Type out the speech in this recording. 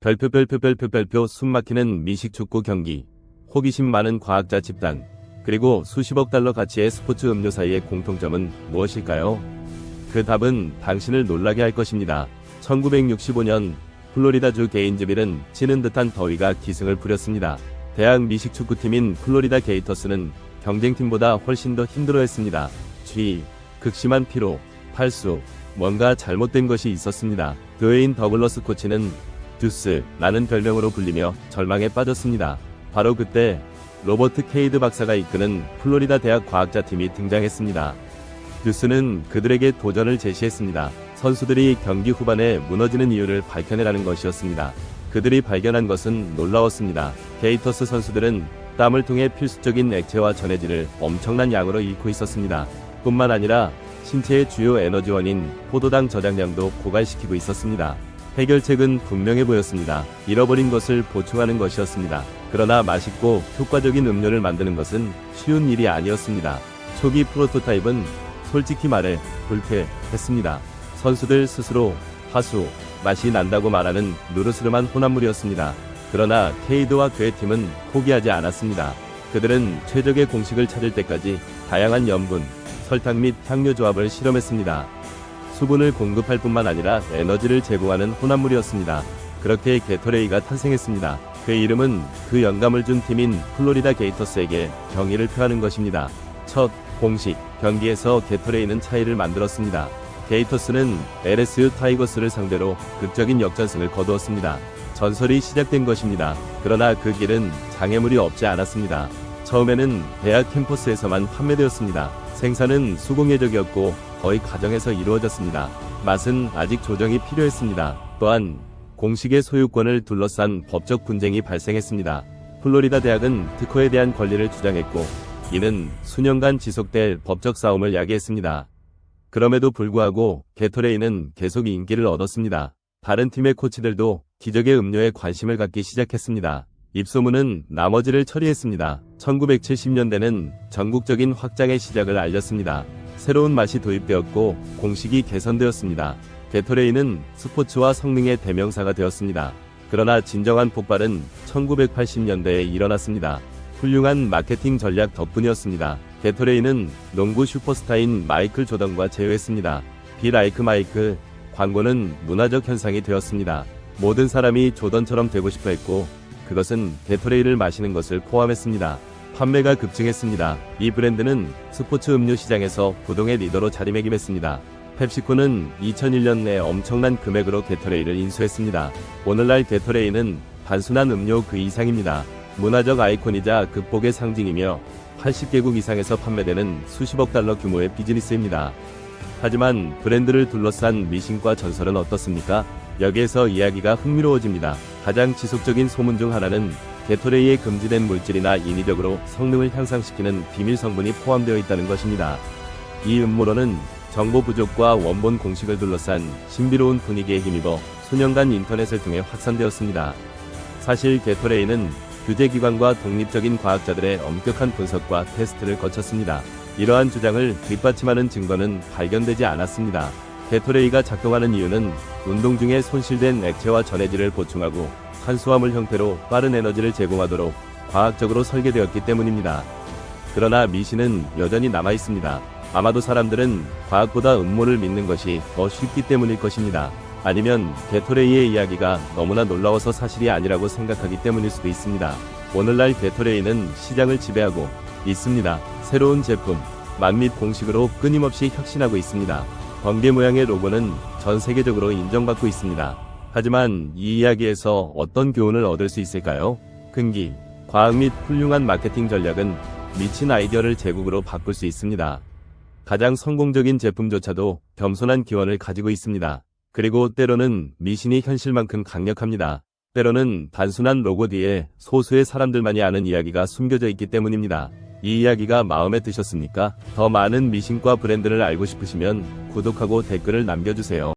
별표 별표 별표 별표 숨막히는 미식축구 경기 호기심 많은 과학자 집단 그리고 수십억 달러 가치의 스포츠 음료 사이의 공통점은 무엇일까요? 그 답은 당신을 놀라게 할 것입니다. 1965년 플로리다주 게인즈빌은 찌는 듯한 더위가 기승을 부렸습니다. 대학 미식축구팀인 플로리다 게이터스는 경쟁팀보다 훨씬 더 힘들어했습니다. 쥐, 극심한 피로, 팔수, 뭔가 잘못된 것이 있었습니다. 드웨인 더글러스 코치는 듀스라는 별명으로 불리며 절망에 빠졌습니다. 바로 그때 로버트 케이드 박사가 이끄는 플로리다 대학 과학자 팀이 등장했습니다. 듀스는 그들에게 도전을 제시했습니다. 선수들이 경기 후반에 무너지는 이유를 밝혀내라는 것이었습니다. 그들이 발견한 것은 놀라웠습니다. 게이터스 선수들은 땀을 통해 필수적인 액체와 전해질을 엄청난 양으로 잃고 있었습니다. 뿐만 아니라 신체의 주요 에너지원인 포도당 저장량도 고갈시키고 있었습니다. 해결책은 분명해 보였습니다. 잃어버린 것을 보충하는 것이었습니다. 그러나 맛있고 효과적인 음료를 만드는 것은 쉬운 일이 아니었습니다. 초기 프로토타입은 솔직히 말해 불쾌했습니다. 선수들 스스로 하수, 맛이 난다고 말하는 누르스름한 혼합물이었습니다. 그러나 케이드와 그의 팀은 포기하지 않았습니다. 그들은 최적의 공식을 찾을 때까지 다양한 염분, 설탕 및 향료 조합을 실험했습니다. 수분을 공급할 뿐만 아니라 에너지를 제공하는 혼합물이었습니다. 그렇게 게토레이가 탄생했습니다. 그 이름은 그 영감을 준 팀인 플로리다 게이터스에게 경의를 표하는 것입니다. 첫 공식 경기에서 게토레이는 차이를 만들었습니다. 게이터스는 LSU 타이거스를 상대로 극적인 역전승을 거두었습니다. 전설이 시작된 것입니다. 그러나 그 길은 장애물이 없지 않았습니다. 처음에는 대학 캠퍼스에서만 판매되었습니다. 생산은 수공예적이었고 거의 가정에서 이루어졌습니다. 맛은 아직 조정이 필요했습니다. 또한 공식의 소유권을 둘러싼 법적 분쟁이 발생했습니다. 플로리다 대학은 특허에 대한 권리를 주장했고 이는 수년간 지속될 법적 싸움을 야기했습니다. 그럼에도 불구하고 게토레이는 계속 인기를 얻었습니다. 다른 팀의 코치들도 기적의 음료에 관심을 갖기 시작했습니다. 입소문은 나머지를 처리했습니다. 1970년대는 전국적인 확장의 시작을 알렸습니다. 새로운 맛이 도입되었고 공식이 개선되었습니다. 게토레이는 스포츠와 성능의 대명사가 되었습니다. 그러나 진정한 폭발은 1980년대에 일어났습니다. 훌륭한 마케팅 전략 덕분이었습니다. 게토레이는 농구 슈퍼스타인 마이클 조던과 제휴했습니다. 빌 아이크 마이크 광고는 문화적 현상이 되었습니다. 모든 사람이 조던처럼 되고 싶어 했고 그것은 게토레이를 마시는 것을 포함했습니다. 판매가 급증했습니다. 이 브랜드는 스포츠 음료 시장에서 부동의 리더로 자리매김했습니다. 펩시코는 2001년 내 엄청난 금액으로 게토레이를 인수했습니다. 오늘날 게토레이는 단순한 음료 그 이상입니다. 문화적 아이콘이자 극복의 상징이며 80개국 이상에서 판매되는 수십억 달러 규모의 비즈니스입니다. 하지만 브랜드를 둘러싼 미신과 전설은 어떻습니까? 여기에서 이야기가 흥미로워집니다. 가장 지속적인 소문 중 하나는 게토레이에 금지된 물질이나 인위적으로 성능을 향상시키는 비밀 성분이 포함되어 있다는 것입니다. 이 음모론은 정보 부족과 원본 공식을 둘러싼 신비로운 분위기에 힘입어 수년간 인터넷을 통해 확산되었습니다. 사실 게토레이는 규제기관과 독립적인 과학자들의 엄격한 분석과 테스트를 거쳤습니다. 이러한 주장을 뒷받침하는 증거는 발견되지 않았습니다. 게토레이가 작동하는 이유는 운동 중에 손실된 액체와 전해질을 보충하고 탄수화물 형태로 빠른 에너지를 제공하도록 과학적으로 설계되었기 때문입니다. 그러나 미신은 여전히 남아 있습니다. 아마도 사람들은 과학보다 음모를 믿는 것이 더 쉽기 때문일 것입니다. 아니면 게토레이의 이야기가 너무나 놀라워서 사실이 아니라고 생각하기 때문일 수도 있습니다. 오늘날 게토레이는 시장을 지배하고 있습니다. 새로운 제품, 맛및 공식으로 끊임없이 혁신하고 있습니다. 번개 모양의 로고는 전 세계적으로 인정받고 있습니다. 하지만 이 이야기에서 어떤 교훈을 얻을 수 있을까요? 근기, 과학 및 훌륭한 마케팅 전략은 미친 아이디어를 제국으로 바꿀 수 있습니다. 가장 성공적인 제품조차도 겸손한 기원을 가지고 있습니다. 그리고 때로는 미신이 현실만큼 강력합니다. 때로는 단순한 로고 뒤에 소수의 사람들만이 아는 이야기가 숨겨져 있기 때문입니다. 이 이야기가 마음에 드셨습니까? 더 많은 미신과 브랜드를 알고 싶으시면 구독하고 댓글을 남겨주세요.